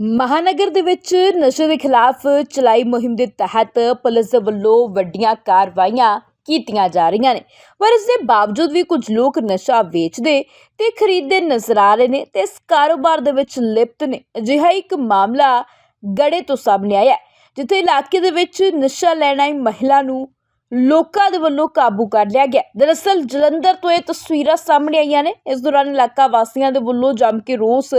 ਮਹਾਨਗਰ ਦੇ ਵਿੱਚ ਨਸ਼ੇ ਦੇ ਖਿਲਾਫ ਚਲਾਈ ਮੁਹਿੰਮ ਦੇ ਤਹਿਤ ਪੁਲਿਸ ਵੱਲੋਂ ਵੱਡੀਆਂ ਕਾਰਵਾਈਆਂ ਕੀਤੀਆਂ ਜਾ ਰਹੀਆਂ ਨੇ। ਪਰ ਇਸ ਦੇ ਬਾਵਜੂਦ ਵੀ ਕੁਝ ਲੋਕ ਨਸ਼ਾ ਵੇਚਦੇ ਤੇ ਖਰੀਦਦੇ ਨਜ਼ਰ ਆ ਰਹੇ ਨੇ ਤੇ ਇਸ ਕਾਰੋਬਾਰ ਦੇ ਵਿੱਚ ਲਿਪਤ ਨੇ। ਅਜਿਹਾ ਇੱਕ ਮਾਮਲਾ ਗੜੇ ਤੋਂ ਸਾਹਮਣੇ ਆਇਆ ਹੈ, ਜਿੱਥੇ ਇਲਾਕੇ ਦੇ ਵਿੱਚ ਨਸ਼ਾ ਲੈਣ ਆਈ ਮਹਿਲਾ ਨੂੰ ਲੋਕਾਂ ਦੇ ਵੱਲੋਂ ਕਾਬੂ ਕਰ ਲਿਆ ਗਿਆ। ਦਰਅਸਲ ਜਲੰਧਰ ਤੋਂ ਇਹ ਤਸਵੀਰਾਂ ਸਾਹਮਣੇ ਆਈਆਂ ਨੇ। ਇਸ ਦੌਰਾਨ ਇਲਾਕਾ ਵਾਸੀਆਂ ਦੇ ਵੱਲੋਂ ਜੰਮ ਕੇ ਰੋਸ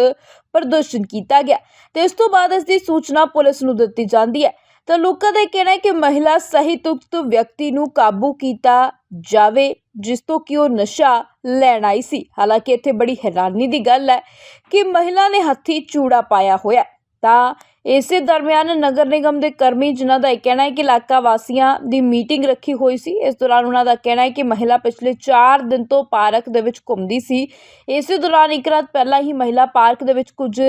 ਪ੍ਰਦਰਸ਼ਨ ਕੀਤਾ ਗਿਆ ਤੇ ਇਸ ਤੋਂ ਬਾਅਦ ਇਸ ਦੀ ਸੂਚਨਾ ਪੁਲਿਸ ਨੂੰ ਦਿੱਤੀ ਜਾਂਦੀ ਹੈ। ਤਾਂ ਲੋਕਾਂ ਦਾ ਇਹ ਕਹਿਣਾ ਹੈ ਕਿ ਮਹਿਲਾ ਸਹੀ ਤੁਕਤ ਵਿਅਕਤੀ ਨੂੰ ਕਾਬੂ ਕੀਤਾ ਜਾਵੇ, ਜਿਸ ਤੋਂ ਕਿ ਉਹ ਨਸ਼ਾ ਲੈਣ ਆਈ ਸੀ। ਹਾਲਾਂਕਿ ਇੱਥੇ ਬੜੀ ਹੈਰਾਨੀ ਦੀ ਗੱਲ ਹੈ ਕਿ ਮਹਿਲਾ ਨੇ ਹੱਥੀ ਚੂੜਾ ਪਾਇਆ ਹੋਇਆ ਤਾਂ ਇਸੇ ਦਰਮਿਆਨ ਨਗਰ ਨਿਗਮ ਦੇ ਕਰਮੀ ਜਿਨ੍ਹਾਂ ਦਾ ਇਹ ਕਹਿਣਾ ਹੈ ਕਿ ਇਲਾਕਾ ਵਾਸੀਆਂ ਦੀ ਮੀਟਿੰਗ ਰੱਖੀ ਹੋਈ ਸੀ, ਇਸ ਦੌਰਾਨ ਉਹਨਾਂ ਦਾ ਕਹਿਣਾ ਹੈ ਕਿ ਮਹਿਲਾ ਪਿਛਲੇ 4 ਦਿਨ ਤੋਂ ਪਾਰਕ ਦੇ ਵਿੱਚ ਘੁੰਮਦੀ ਸੀ। ਇਸੇ ਦੌਰਾਨ ਇੱਕ ਰਾਤ ਪਹਿਲਾਂ ਹੀ ਮਹਿਲਾ ਪਾਰਕ ਦੇ ਵਿੱਚ ਕੁਝ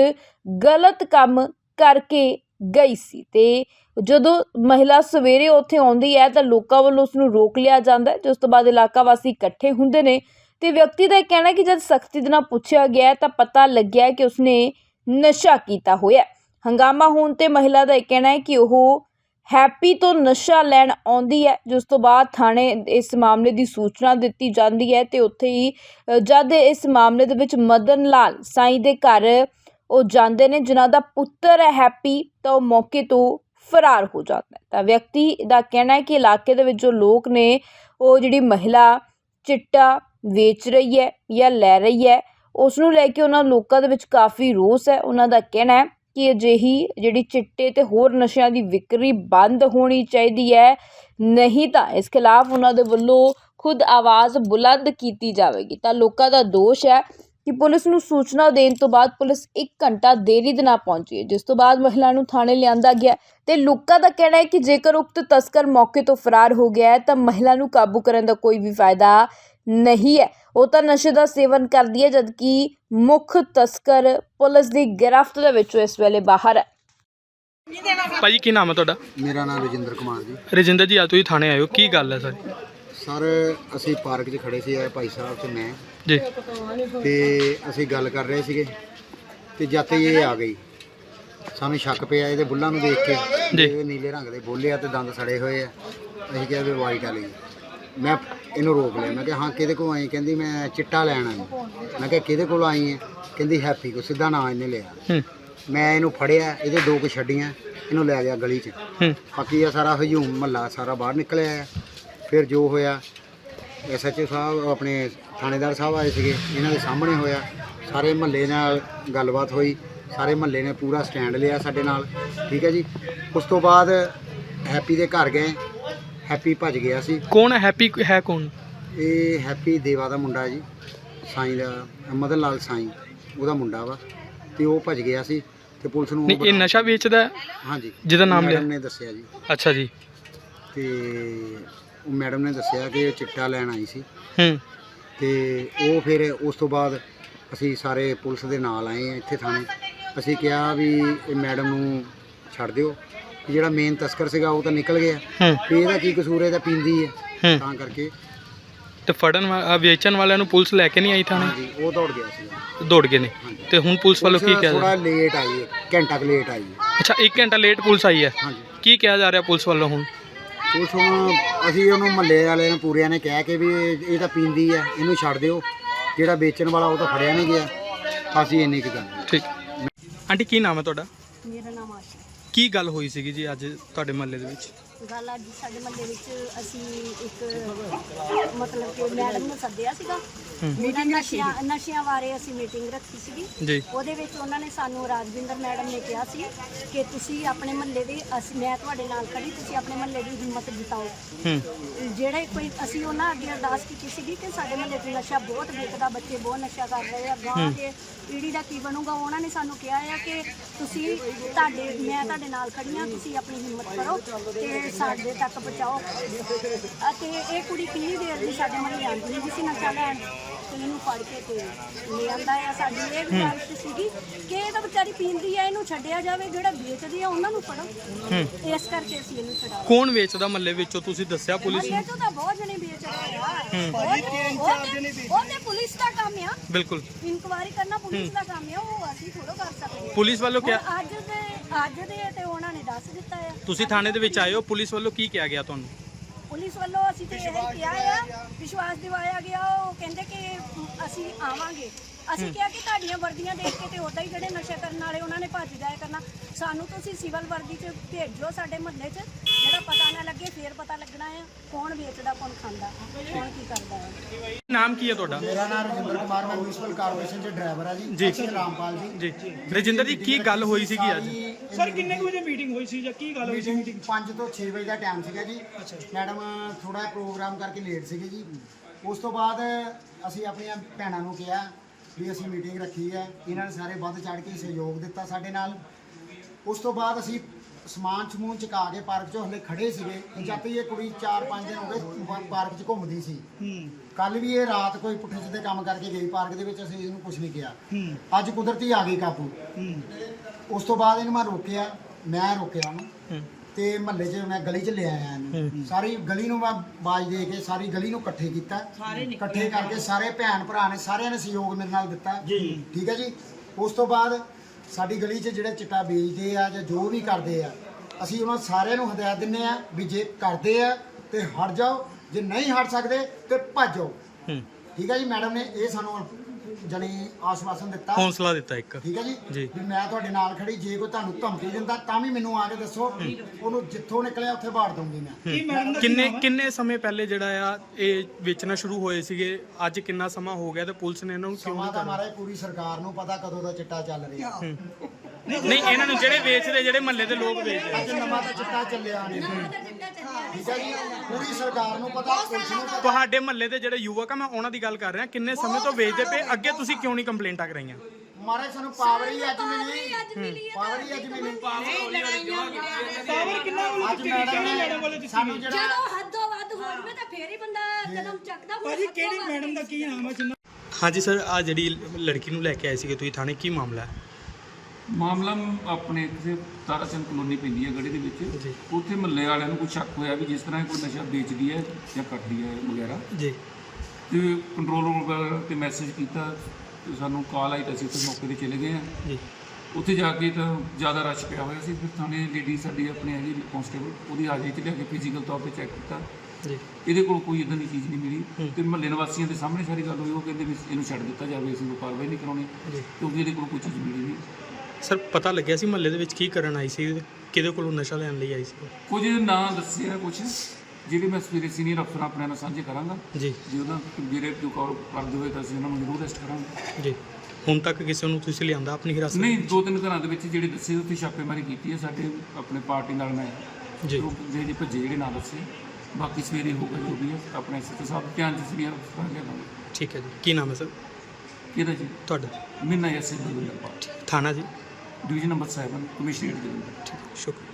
ਗਲਤ ਕੰਮ ਕਰਕੇ ਗਈ ਸੀ ਤੇ ਜਦੋਂ ਮਹਿਲਾ ਸਵੇਰੇ ਉੱਥੇ ਆਉਂਦੀ ਹੈ ਤਾਂ ਲੋਕਾਂ ਵੱਲੋਂ ਉਸ ਨੂੰ ਰੋਕ ਲਿਆ ਜਾਂਦਾ ਹੈ, ਜਿਸ ਤੋਂ ਬਾਅਦ ਇਲਾਕਾ ਵਾਸੀ ਇਕੱਠੇ ਹੁੰਦੇ ਨੇ ਤੇ ਵਿਅਕਤੀ ਦਾ ਇਹ ਕਹਿਣਾ ਕਿ ਜਦ ਸਖਤੀ ਦੇ ਨਾਲ ਪੁੱਛਿਆ ਗਿਆ ਤਾਂ ਪਤਾ ਲੱਗਿਆ ਕਿ ਉਸਨੇ ਨਸ਼ਾ ਕੀਤਾ ਹੋਇਆ ਹੰਗਾਮਾ ਹੋਣ ਤੇ ਮਹਿਲਾ ਦਾ ਇਹ ਕਹਿਣਾ ਹੈ ਕਿ ਉਹ ਹੈਪੀ ਤੋਂ ਨਸ਼ਾ ਲੈਣ ਆਉਂਦੀ ਹੈ, ਜਿਸ ਤੋਂ ਬਾਅਦ ਥਾਣੇ ਇਸ ਮਾਮਲੇ ਦੀ ਸੂਚਨਾ ਦਿੱਤੀ ਜਾਂਦੀ ਹੈ ਤੇ ਉੱਥੇ ਹੀ ਜਦ ਇਸ ਮਾਮਲੇ ਦੇ ਵਿੱਚ ਮਦਨ ਲਾਲ ਸਾਈਂ ਦੇ ਘਰ ਉਹ ਜਾਂਦੇ ਨੇ, ਜਿਨ੍ਹਾਂ ਦਾ ਪੁੱਤਰ ਹੈ ਹੈਪੀ, ਤਾਂ ਉਹ ਮੌਕੇ ਤੋਂ ਫਰਾਰ ਹੋ ਜਾਂਦਾ ਹੈ। ਤਾਂ ਵਿਅਕਤੀ ਦਾ ਕਹਿਣਾ ਹੈ ਕਿ ਇਲਾਕੇ ਦੇ ਵਿੱਚ ਜੋ ਲੋਕ ਨੇ, ਉਹ ਜਿਹੜੀ ਮਹਿਲਾ ਚਿੱਟਾ ਵੇਚ ਰਹੀ ਹੈ ਜਾਂ ਲੈ ਰਹੀ ਹੈ ਉਸ ਨੂੰ ਲੈ ਕੇ ਉਹਨਾਂ ਲੋਕਾਂ ਦੇ ਵਿੱਚ ਕਾਫੀ ਰੋਸ ਹੈ। ਉਹਨਾਂ ਦਾ ਕਹਿਣਾ ਹੈ ਕਿ ਅਜਿਹੀ ਜਿਹੜੀ ਚਿੱਟੇ ਅਤੇ ਹੋਰ ਨਸ਼ਿਆਂ ਦੀ ਵਿਕਰੀ ਬੰਦ ਹੋਣੀ ਚਾਹੀਦੀ ਹੈ, ਨਹੀਂ ਤਾਂ ਇਸ ਖਿਲਾਫ ਉਹਨਾਂ ਦੇ ਵੱਲੋਂ ਖੁਦ ਆਵਾਜ਼ ਬੁਲੰਦ ਕੀਤੀ ਜਾਵੇਗੀ। ਤਾਂ ਲੋਕਾਂ ਦਾ ਦੋਸ਼ ਹੈ ਕਿ ਪੁਲਿਸ ਨੂੰ ਸੂਚਨਾ ਦੇਣ ਤੋਂ ਬਾਅਦ ਪੁਲਿਸ 1 ਘੰਟਾ ਦੇਰੀ ਦੇ ਨਾਲ ਪਹੁੰਚੀ ਹੈ ਜਿਸ ਤੋਂ ਬਾਅਦ ਮਹਿਲਾ ਨੂੰ ਥਾਣੇ ਲਿਆਂਦਾ ਗਿਆ ਤੇ ਲੋਕਾਂ ਦਾ ਕਹਿਣਾ ਹੈ ਕਿ ਜੇਕਰ ਉਕਤ ਤਸਕਰ ਮੌਕੇ ਤੋਂ ਫਰਾਰ ਹੋ ਗਿਆ ਹੈ ਤਾਂ ਮਹਿਲਾ ਨੂੰ ਕਾਬੂ ਕਰਨ ਦਾ ਕੋਈ ਵੀ ਫਾਇਦਾ ਨਹੀਂ ਹੈ। ਉਹ ਤਾਂ ਨਸ਼ੇ ਦਾ ਸੇਵਨ ਕਰਦੀ ਹੈ ਜਦਕਿ ਮੁੱਖ ਤਸਕਰ ਪੁਲਿਸ ਦੀ ਗ੍ਰਿਫਤ ਦੇ ਵਿੱਚੋਂ ਇਸ ਵੇਲੇ ਬਾਹਰ ਹੈ। ਭਾਜੀ ਕੀ ਨਾਮ ਹੈ ਤੁਹਾਡਾ? ਮੇਰਾ ਨਾਮ ਰਜਿੰਦਰ ਕੁਮਾਰ ਜੀ। ਰਜਿੰਦਰ ਜੀ ਅੱਜ ਤੁਸੀਂ ਥਾਣੇ ਆਏ ਹੋ। ਕੀ ਗੱਲ ਹੈ ਸਰ? ਸਰ ਅਸੀਂ ਪਾਰਕ 'ਚ ਖੜੇ ਸੀ ਇਹ ਭਾਈ ਸਾਹਿਬ ਤੇ ਮੈਂ। ਜੀ। ਤੇ ਅਸੀਂ ਗੱਲ ਕਰ ਰਹੇ ਸੀਗੇ ਤੇ ਜਦ ਤੇ ਇਹ ਆ ਗਈ। ਸਾਨੂੰ ਸ਼ੱਕ ਪਿਆ ਇਹਦੇ ਬੁੱਲਾਂ ਨੂੰ ਦੇਖ ਕੇ। ਜੀ। ਇਹ ਨੀਲੇ ਰੰਗ ਦੇ ਬੋਲੇ ਆ ਤੇ ਦੰਦ ਸੜੇ ਹੋਏ ਆ। ਅਸੀਂ ਕਿਹਾ ਵੀ ਵਾਈਟ ਵਾਲੀ ਮੈਂ ਇਹਨੂੰ ਰੋਕ ਲਿਆ। ਮੈਂ ਕਿਹਾ ਹਾਂ ਕਿਹਦੇ ਕੋਲ ਆਈ ਕਹਿੰਦੀ ਮੈਂ ਚਿੱਟਾ ਲੈਣ ਆਈ ਮੈਂ ਕਿਹਾ ਕਿਹਦੇ ਕੋਲ ਆਈ ਹੈ ਕਹਿੰਦੀ ਹੈਪੀ ਕੋ ਸਿੱਧਾ ਨਾਂ ਇਹਨੇ ਲਿਆ। ਹੂੰ। ਮੈਂ ਇਹਨੂੰ ਫੜਿਆ ਇਹਦੇ ਦੋ ਕੁ ਛੱਡੀਆਂ ਇਹਨੂੰ ਲੈ ਗਿਆ ਗਲੀ 'ਚ। ਹੂੰ। ਬਾਕੀ ਇਹ ਸਾਰਾ ਹਜੂਮ ਮਹੱਲਾ ਸਾਰਾ ਬਾਹਰ ਨਿਕਲਿਆ ਹੈ। ਫਿਰ ਜੋ ਹੋਇਆ ਐਸਐਚਓ ਸਾਹਿਬ ਆਪਣੇ ਥਾਣੇਦਾਰ ਸਾਹਿਬ ਆਏ ਸੀਗੇ ਇਹਨਾਂ ਦੇ ਸਾਹਮਣੇ ਹੋਇਆ। ਸਾਰੇ ਮਹੱਲੇ ਨਾਲ ਗੱਲਬਾਤ ਹੋਈ ਸਾਰੇ ਮਹੱਲੇ ਨੇ ਪੂਰਾ ਸਟੈਂਡ ਲਿਆ ਸਾਡੇ ਨਾਲ ਠੀਕ ਹੈ ਜੀ। ਉਸ ਤੋਂ ਬਾਅਦ ਹੈਪੀ ਦੇ ਘਰ ਗਏ ਹੈਪੀ ਭੱਜ ਗਿਆ ਸੀ। ਕੌਣ ਹੈ? ਹੈਪੀ ਹੈ ਕੌਣ? ਇਹ ਹੈਪੀ ਦੇਵਾ ਦਾ ਮੁੰਡਾ ਜੀ ਸਾਈਂ ਦਾ ਮਦਨ ਲਾਲ ਸਾਈਂ ਉਹਦਾ ਮੁੰਡਾ ਵਾ। ਤੇ ਉਹ ਭੱਜ ਗਿਆ ਸੀ ਤੇ ਪੁਲਿਸ ਨੂੰ ਨਹੀਂ ਇਹ ਨਸ਼ਾ ਵੇਚਦਾ ਹੈ? ਹਾਂਜੀ। ਜਿਹਦਾ ਨਾਮ ਲਿਆ? ਮੈਡਮ ਨੇ ਦੱਸਿਆ ਜੀ। ਅੱਛਾ ਜੀ। ਤੇ ਉਹ ਮੈਡਮ ਨੇ ਦੱਸਿਆ ਕਿ ਇਹ ਚਿੱਟਾ ਲੈਣ ਆਈ ਸੀ। ਹੂੰ। ਤੇ ਉਹ ਫਿਰ ਉਸ ਤੋਂ ਬਾਅਦ ਅਸੀਂ ਸਾਰੇ ਪੁਲਿਸ ਦੇ ਨਾਲ ਆਏ ਆ ਇੱਥੇ ਥਾਣੇ। ਅਸੀਂ ਕਿਹਾ ਵੀ ਇਹ ਮੈਡਮ ਨੂੰ ਛੱਡ ਦਿਓ। ਕਿ ਜਿਹੜਾ ਮੇਨ ਤਸਕਰ ਸੀਗਾ ਉਹ ਤਾਂ ਨਿਕਲ ਗਿਆ। ਹੂੰ। ਵੀ ਇਹਦਾ ਕੀ ਕਸੂਰ ਹੈ ਇਹ ਤਾਂ ਪੀਂਦੀ ਹੈ। ਹੂੰ। ਤਾਂ ਕਰਕੇ ਤੇ ਫੜਨ ਵਾ- ਵੇਚਣ ਵਾਲਿਆਂ ਨੂੰ ਪੁਲਿਸ ਲੈ ਕੇ ਨਹੀਂ ਆਈ ਥਾਣੇ? ਹਾਂਜੀ ਉਹ ਦੌੜ ਗਿਆ ਸੀ ਦੌੜ ਗਏ ਨੇ। ਹਾਂਜੀ। ਤੇ ਹੁਣ ਪੁਲਿਸ ਵੱਲੋਂ ਕੀ ਕਿਹਾ ਜਾ ਥੋੜਾ ਲੇਟ ਆਈ ਹੈ ਘੰਟਾ ਕੁ ਲੇਟ ਆਈ ਹੈ। ਅੱਛਾ 1 ਘੰਟਾ ਲੇਟ ਪੁਲਿਸ ਆਈ ਹੈ। ਹਾਂਜੀ। ਕੀ ਕਿਹਾ ਜਾ ਰਿਹਾ ਪੁਲਿਸ ਵੱਲੋਂ ਹੁਣ? ਉਸ ਹੁਣ ਅਸੀਂ ਉਹਨੂੰ ਮਹੱਲੇ ਵਾਲੇ ਨੇ ਪੂਰਿਆਂ ਨੇ ਕਹਿ ਕੇ ਵੀ ਇਹ ਇਹ ਤਾਂ ਪੀਂਦੀ ਹੈ ਇਹਨੂੰ ਛੱਡ ਦਿਓ। ਜਿਹੜਾ ਵੇਚਣ ਵਾਲਾ ਉਹ ਤਾਂ ਫੜਿਆ ਨਹੀਂ ਗਿਆ। ਅਸੀਂ ਇੰਨੀ ਕੁ ਗੱਲ। ਠੀਕ। ਆਂਟੀ ਕੀ ਨਾਮ ਹੈ ਤੁਹਾਡਾ? ਮੇਰਾ ਨਾਮ ਆਸ਼ਾ। ਕੀ ਗੱਲ ਹੋਈ ਸੀਗੀ ਜੀ ਅੱਜ ਤੁਹਾਡੇ ਮਹੱਲੇ ਦੇ ਵਿੱਚ? ਗੱਲ ਅੱਜ ਸਾਡੇ ਮਹੱਲੇ ਵਿੱਚ ਅਸੀਂ ਇੱਕ ਮਤਲਬ ਕਿ ਮੈਡਮ ਨੂੰ ਸੱਦਿਆ ਸੀਗਾ। ਮੀਟਿੰਗ ਨਸ਼ਿਆਂ ਨਸ਼ਿਆਂ ਬਾਰੇ ਅਸੀਂ ਮੀਟਿੰਗ ਰੱਖੀ ਸੀਗੀ। ਉਹਦੇ ਵਿੱਚ ਉਹਨਾਂ ਨੇ ਸਾਨੂੰ ਰਾਜਵਿੰਦਰ ਮੈਡਮ ਨੇ ਕਿਹਾ ਸੀ ਕਿ ਤੁਸੀਂ ਆਪਣੇ ਮਹੱਲੇ ਦੇ ਅਸੀਂ ਮੈਂ ਤੁਹਾਡੇ ਨਾਲ ਖੜੀ ਤੁਸੀਂ ਆਪਣੇ ਮਹੱਲੇ ਦੀ ਹਿੰਮਤ ਜਿਤਾਓ। ਜਿਹੜੇ ਕੋਈ ਅਸੀਂ ਉਹਨਾਂ ਅੱਗੇ ਅਰਦਾਸ ਕੀਤੀ ਸੀਗੀ ਕਿ ਸਾਡੇ ਮਹੱਲੇ 'ਚ ਨਸ਼ਾ ਬਹੁਤ ਵਿਕਦਾ ਬੱਚੇ ਬਹੁਤ ਨਸ਼ਾ ਕਰ ਰਹੇ ਆ ਗਾਂ ਦੇ ਪੀੜੀ ਦਾ ਕੀ ਬਣੂਗਾ? ਉਹਨਾਂ ਨੇ ਸਾਨੂੰ ਕਿਹਾ ਆ ਕਿ ਤੁਸੀਂ ਤੁਹਾਡੇ ਮੈਂ ਤੁਹਾਡੇ ਨਾਲ ਖੜੀ ਹਾਂ ਤੁਸੀਂ ਆਪਣੀ ਹਿੰਮਤ ਕਰੋ ਤੇ ਸਾਡੇ ਤੱਕ ਪਹੁੰਚਾਓ। ਅਤੇ ਇਹ ਕੁੜੀ ਕਿੰਨੀ ਦੇਰ ਦੀ ਸਾਡੇ ਮਨ ਆਉਂਦੀ ਹੁੰਦੀ ਸੀ ਨਸ਼ਾ ਲੈਣ ਇਹਨੂੰ ਫੜ ਕੇ ਤੇ ਲੈ ਆਂਦਾ ਆ ਸਾਡੀ ਇਹ ਗੁਜ਼ਾਰਿਸ਼ ਸੀਗੀ ਕਿ ਇਹ ਤਾਂ ਵਿਚਾਰੀ ਪੀਂਦੀ ਆ ਇਹਨੂੰ ਛੱਡਿਆ ਜਾਵੇ ਜਿਹੜਾ ਵੇਚਦੇ ਆ ਉਹਨਾਂ ਨੂੰ ਫੜੋ। ਇਸ ਕਰਕੇ ਅਸੀਂ ਇਹਨੂੰ ਛਡਾਓ ਕੌਣ ਵੇਚਦਾ ਮਹੱਲੇ ਵਿੱਚੋਂ ਤੁਸੀਂ ਦੱਸਿਆ ਪੁਲਿਸ ਨੂੰ? ਮਹੱਲੇ ਚੋਂ ਤਾਂ ਬਹੁਤ ਜਣੇ ਵੇਚ ਰਹੇ ਆ। ਉਹਦੇ ਉਹਦੇ ਪੁਲਿਸ ਦਾ ਕੰਮ ਆ। ਬਿਲਕੁਲ। ਇਨਕੁਆਇਰੀ ਕਰਨਾ ਪੁਲਿਸ ਦਾ ਕੰਮ ਆ ਉਹ ਅਸੀਂ ਥੋੜੋ ਕਰ ਸਕਦੇ ਹਾਂ। ਪੁਲਿਸ ਵੱਲੋਂ ਕਿਹਾ ਹੁਣ ਅੱਜ ਦੇ ਅੱਜ ਦੇ ਤੇ ਉਹਨਾਂ ਨੇ ਦੱਸ ਦਿੱਤਾ ਆ। ਤੁਸੀਂ ਥਾਣੇ ਦੇ ਵਿੱਚ ਆਏ ਹੋ ਪੁਲਿਸ ਵੱਲੋਂ ਕੀ ਕਿਹਾ ਗਿਆ ਤੁਹਾਨੂੰ? ਪੁਲਿਸ ਵੱਲੋਂ ਅਸੀਂ ਤੇ ਇਹ ਕਿਹਾ ਆ ਵਿਸ਼ਵਾਸ ਦਿਵਾਇਆ ਗਿਆ ਉਹ ਕਹਿੰਦੇ ਕਿ ਅਸੀਂ ਆਵਾਂਗੇ। ਅਸੀਂ ਕਿਹਾ ਕਿ ਤੁਹਾਡੀਆਂ ਵਰਦੀਆਂ ਦੇਖ ਕੇ ਤੇ ਉਦਾਂ ਹੀ ਜਿਹੜੇ ਨਸ਼ਾ ਕਰਨ ਵਾਲੇ ਉਹਨਾਂ ਨੇ ਭੱਜ ਜਾਇਆ ਕਰਨਾ। ਸਾਨੂੰ ਤੁਸੀਂ ਸਿਵਲ ਵਰਦੀ 'ਚ ਭੇਜੋ ਸਾਡੇ ਮਹੱਲੇ 'ਚ ਜਿਹੜਾ ਪਤਾ ਨਾ ਲੱਗੇ ਫੇਰ ਪਤਾ ਲੱਗਣਾ ਆ ਕੌਣ ਵੇਚਦਾ ਕੌਣ ਖਾਂਦਾ ਕੌਣ ਕੀ ਕਰਦਾ ਹੈ ਨਾਮ ਕੀ ਹੈ ਤੁਹਾਡਾ? ਮੇਰਾ ਨਾਮ ਰਜਿੰਦਰ ਕੁਮਾਰ ਮੈਂ ਮਿਊਨਿਸਪਲ ਕਾਰਪੋਰੇਸ਼ਨ 'ਚ ਡਰਾਈਵਰ ਆ ਜੀ। ਜੀ। ਅਸੀਂ ਰਾਮਪਾਲ ਜੀ। ਜੀ। ਰਜਿੰਦਰ ਜੀ ਕੀ ਗੱਲ ਹੋਈ ਸੀਗੀ ਅੱਜ? ਸਰ ਕਿੰਨੇ ਕੁ ਵਜੇ ਮੀਟਿੰਗ ਹੋਈ ਸੀ ਜਾਂ ਕੀ ਗੱਲ ਹੋਈ ਸੀ ਮੀਟਿੰਗ 5 ਤੋਂ 6 ਵਜੇ ਦਾ ਟਾਈਮ ਸੀਗਾ ਜੀ। ਮੈਡਮ ਥੋੜਾ ਪ੍ਰੋਗਰਾਮ ਕਰਕੇ ਲੇਟ ਸੀਗੇ ਜੀ। ਉਸ ਤੋਂ ਬਾਅਦ ਅਸੀਂ ਆਪਣੀਆਂ ਭੈਣਾਂ ਨੂੰ ਕਿਹਾ ਵੀ ਅਸੀਂ ਮੀਟਿੰਗ ਰੱਖੀ ਹੈ। ਇਹਨਾਂ ਨੇ ਸਾਰੇ ਵੱਧ ਚੜ ਕੇ ਸਹਿਯੋਗ ਦਿੱਤਾ ਸਾਡੇ ਨਾਲ। ਉਸ ਤੋਂ ਬਾਅਦ ਅਸੀਂ ਸਮਾਨ ਸਮੂਨ ਚੁਕਾ ਕੇ ਪਾਰਕ 'ਚ ਹਲੇ ਖੜੇ ਸੀਗੇ। ਜਦ ਇਹ ਕੁੜੀ 4-5 ਦਿਨ ਹੋ ਗਏ ਪਾਰਕ 'ਚ ਘੁੰਮਦੀ ਸੀ। ਕੱਲ ਵੀ ਇਹ ਰਾਤ ਕੋਈ ਪੁੱਠੇ ਸਿੱਧੇ ਕੰਮ ਕਰਕੇ ਗਈ ਪਾਰਕ ਦੇ ਵਿੱਚ ਅਸੀਂ ਇਹਨੂੰ ਕੁਝ ਨਹੀਂ ਕਿਹਾ। ਅੱਜ ਕੁਦਰਤੀ ਆ ਗਈ ਕਾਬੂ। ਉਸ ਤੋਂ ਬਾਅਦ ਇਹਨੂੰ ਮੈਂ ਰੋਕਿਆ। ਮੈਂ ਰੋਕਿਆ ਉਹਨੂੰ। ਤੇ ਮਹੱਲੇ 'ਚ ਮੈਂ ਗਲੀ 'ਚ ਲੈ ਆਇਆ ਇਹਨੂੰ। ਸਾਰੀ ਗਲੀ ਨੂੰ ਮੈਂ ਬਾਜ ਦੇ ਕੇ ਸਾਰੀ ਗਲੀ ਨੂੰ ਇਕੱਠੇ ਕੀਤਾ। ਇਕੱਠੇ ਕਰਕੇ ਸਾਰੇ ਭੈਣ ਭਰਾ ਨੇ ਸਾਰਿਆਂ ਨੇ ਸਹਿਯੋਗ ਮੇਰੇ ਨਾਲ ਦਿੱਤਾ। ਠੀਕ ਹੈ ਜੀ? ਉਸ ਤੋਂ ਬਾਅਦ ਸਾਡੀ ਗਲੀ 'ਚ ਜਿਹੜੇ ਚਿੱਟਾ ਵੇਚਦੇ ਆ ਜਾਂ ਜੋ ਵੀ ਕਰਦੇ ਆ ਅਸੀਂ ਉਹਨਾਂ ਸਾਰਿਆਂ ਨੂੰ ਹਦਾਇਤ ਦਿੰਨੇ ਆ ਵੀ ਜੇ ਕਰਦੇ ਆ ਤੇ ਹਟ ਜਾਓ ਜੇ ਨਹੀਂ ਹਟ ਸਕਦੇ ਤੇ ਭੱਜ ਜਾਓ। ਠੀਕ ਹੈ ਜੀ? ਮੈਡਮ ਨੇ ਇਹ ਸਾਨੂੰ ਜਣੀ ਆਸ਼ਵਾਸਨ ਦਿੱਤਾ। ਹੌਸਲਾ ਦਿੱਤਾ ਇੱਕ। ਠੀਕ ਹੈ ਜੀ? ਜੀ। ਵੀ ਮੈਂ ਤੁਹਾਡੇ ਨਾਲ ਖੜੀ ਜੇ ਕੋਈ ਤੁਹਾਨੂੰ ਧਮਕੀ ਦਿੰਦਾ ਤਾਂ ਵੀ ਮੈਨੂੰ ਆ ਕੇ ਦੱਸੋ ਉਹਨੂੰ ਜਿੱਥੋਂ ਨਿਕਲਿਆ ਉੱਥੇ ਬਾੜ ਦਊਂਗੀ ਮੈਂ। ਕਿੰਨੇ? ਕਿੰਨੇ ਸਮੇਂ ਪਹਿਲੇ ਜਿਹੜਾ ਆ ਇਹ ਵੇਚਣਾ ਸ਼ੁਰੂ ਹੋਏ ਸੀਗੇ? ਅੱਜ ਕਿੰਨਾ ਸਮਾਂ ਹੋ ਗਿਆ ਤੇ ਪੁਲਿਸ ਨੇ ਇਹਨਾਂ ਨੂੰ ਕਿਉਂ ਸਮਾਂ ਨਹੀਂ ਤਾਂ ਕਰਨਾ? ਮਹਾਰਾਜ ਪੂਰੀ ਸਰਕਾਰ ਨੂੰ ਪਤਾ ਕਦੋਂ ਦਾ ਚਿੱਟਾ ਚੱਲ ਰਿਹਾ। ਨਹੀਂ ਇਹਨਾਂ ਨੂੰ ਜਿਹੜੇ ਵੇਚਦੇ ਜਿਹੜੇ ਮਹੱਲੇ ਦੇ ਲੋਕ ਵੇਚਦੇ ਅੱਜ ਨਵਾਂ ਤਾਂ ਚਿੱਟਾ ਚੱਲਿਆ ਨਹੀਂ। ਠੀਕ ਹੈ ਜੀ ਪੂਰੀ ਸਰਕਾਰ ਨੂੰ ਪਤਾ ਪੁਲਿਸ ਨੂੰ ਪਤਾ। ਤੁਹਾਡੇ ਮਹੱਲੇ ਦੇ ਜਿਹੜੇ ਯੁਵਕ ਆ ਮੈਂ ਉਹਨਾਂ ਦੀ ਗੱਲ ਕਰ ਰਿਹਾ ਕਿੰਨੇ ਸਮੇਂ ਤੋਂ ਵੇਚਦੇ ਪਏ? ਅੱਗੇ ਤੁਸੀਂ ਕਿਉਂ ਨਹੀਂ ਕੰਪਲੇਂਟਾਂ ਕਰਾਈਆਂ? ਮਹਾਰਾਜ ਸਾਨੂੰ ਪਾਵਰ ਹੀ ਅੱਜ ਮਿਲੀ। ਪਾਵਰ ਹੀ ਅੱਜ ਮਿਲੀ। ਪਾਵਰ ਕਿੰਨਾ ਅੱਜ ਦਿੱਤੀ ਮੈਡਮ ਕਿਹੜੀ ਮੈਡਮ ਵੱਲੋਂ ਸਾਨੂੰ? ਜਿਹੜਾ ਜਦੋਂ ਹੱਦੋਂ ਵੱਧ ਹੋ ਜਵੇ ਤਾਂ ਫੇਰ ਹੀ ਬੰਦਾ ਕਦਮ ਚੱਕਦਾ ਭਾਜੀ ਕਿਹੜੀ ਮੈਡਮ ਦਾ ਕੀ ਨਾਮ ਹੈ ਜਿੰਨਾ ਹਾਂਜੀ ਸਰ ਆ ਜਿਹੜੀ ਲੜਕੀ ਨੂੰ ਲੈ ਕੇ ਆਏ ਸੀਗੇ ਤੁਸੀਂ ਥਾਣੇ ਕੀ ਮਾਮਲਾ ਹੈ? ਮਾਮਲਾ ਆਪਣੇ ਇੱਥੇ ਤਾਰਾ ਸਿੰਘ ਕਲੋਨੀ ਪੈਂਦੀ ਹੈ ਗੜੀ ਦੇ ਜੀ। ਵਿੱਚ ਉੱਥੇ ਮਹੱਲੇ ਵਾਲਿਆਂ ਨੂੰ ਕੋਈ ਸ਼ੱਕ ਹੋਇਆ ਵੀ ਜਿਸ ਤਰ੍ਹਾਂ ਇਹ ਕੋਈ ਨਸ਼ਾ ਵੇਚਦੀ ਹੈ ਜਾਂ ਕਰਦੀ ਹੈ ਵਗੈਰਾ। ਜੀ। ਤੇ ਕੰਟਰੋਲ ਰੂਮ ਤੇ ਮੈਸੇਜ ਕੀਤਾ ਤੇ ਸਾਨੂੰ ਕਾਲ ਆਈ ਤਾਂ ਅਸੀਂ ਉੱਥੇ ਮੌਕੇ ਤੇ ਚਲੇ ਗਏ ਹਾਂ। ਜੀ। ਉੱਥੇ ਜਾ ਕੇ ਤਾਂ ਜ਼ਿਆਦਾ ਰਸ਼ ਪਿਆ ਹੋਇਆ ਸੀ। ਫਿਰ ਥਾਣੇ ਲੇਡੀ ਸਾਡੀ ਆਪਣੀ ਹੈਗੀ ਕਨਸਟੇਬਲ ਉਹਦੀ ਹਾਜ਼ਰੀ 'ਚ ਲਿਆ ਕੇ ਫਿਜ਼ੀਕਲ ਤੌਰ ਤੇ ਚੈੱਕ ਕੀਤਾ। ਜੀ। ਇਹਦੇ ਕੋਲ ਕੋਈ ਇਦਾਂ ਦੀ ਚੀਜ਼ ਨਹੀਂ ਮਿਲੀ। ਤੇ ਮਹੱਲੇ ਨਿਵਾਸੀਆਂ ਦੇ ਸਾਹਮਣੇ ਸਾਰੀ ਗੱਲ ਹੋਈ ਉਹ ਕਹਿੰਦੇ ਵੀ ਇਹਨੂੰ ਛੱਡ ਦਿੱਤਾ ਜਾਵੇ ਅਸੀਂ ਕੋਈ ਕਾਰਵਾਈ ਨਹੀਂ ਕਰਾਉਣੀ। ਜੀ। ਕਿਉਂਕਿ ਇਹਦੇ ਕੋਲ ਕੋਈ ਚੀਜ਼ ਮਿਲੀ ਨਹੀਂ। ਸਰ ਪਤਾ ਲੱਗਿਆ ਸੀ ਮਹੱਲੇ ਦੇ ਵਿੱਚ ਕੀ ਕਰਨ ਆਈ ਸੀ ਕਿਹਦੇ ਕੋਲੋਂ ਨਸ਼ਾ ਲੈਣ ਲਈ ਆਈ ਸੀ ਕੁਝ ਨਾਂ ਦੱਸਿਆ ਕੁਝ ਜਿਹੜੇ ਮੈਂ ਸਵੇਰੇ ਸੀਨੀਅਰ ਅਫਸਰ ਆਪਣੇ ਨਾਲ ਸਾਂਝੇ ਕਰਾਂਗਾ। ਜੀ। ਜੇ ਉਹਨਾਂ ਜਿਹੜੇ ਜੋ ਕਾਲ ਕਰਦੇ ਹੋਏ ਤਾਂ ਅਸੀਂ ਉਹਨਾਂ ਨੂੰ ਜ਼ਰੂਰ ਅਰੈਸਟ ਕਰਾਂਗੇ। ਜੀ। ਹੁਣ ਤੱਕ ਕਿਸੇ ਨੂੰ ਤੁਸੀਂ ਲਿਆਂਦਾ ਆਪਣੀ ਹਿਰਾਸਤ ਨਹੀਂ ਦੋ ਤਿੰਨ ਘਰਾਂ ਦੇ ਵਿੱਚ ਜਿਹੜੇ ਦੱਸੇ ਉੱਥੇ ਛਾਪੇਮਾਰੀ ਕੀਤੀ ਹੈ ਸਾਡੇ ਆਪਣੇ ਪਾਰਟੀ ਨਾਲ ਮੈਂ। ਜੀ। ਜਿਹੜੇ ਭੱਜੇ ਜਿਹੜੇ ਨਾਂ ਦੱਸੇ। ਬਾਕੀ ਸਵੇਰੇ ਹੋਊਗਾ ਜੋ ਵੀ ਹੈ ਆਪਣੇ ਐਸਐਚਓ ਸਾਹਿਬ ਧਿਆਨ ਚ ਸੀਨੀਅਰ ਅਫਸਰ ਲਿਆਵਾਂਗੇ ਠੀਕ ਹੈ ਜੀ। ਕੀ ਨਾਮ ਹੈ ਸਰ? ਇਹਦਾ ਜੀ? ਤੁਹਾਡਾ। ਮਿੰਨਾ ਐਸਐਚਓ ਦੇ ਥਾਣਾ ਜੀ। division number 7 commissioner. Sure.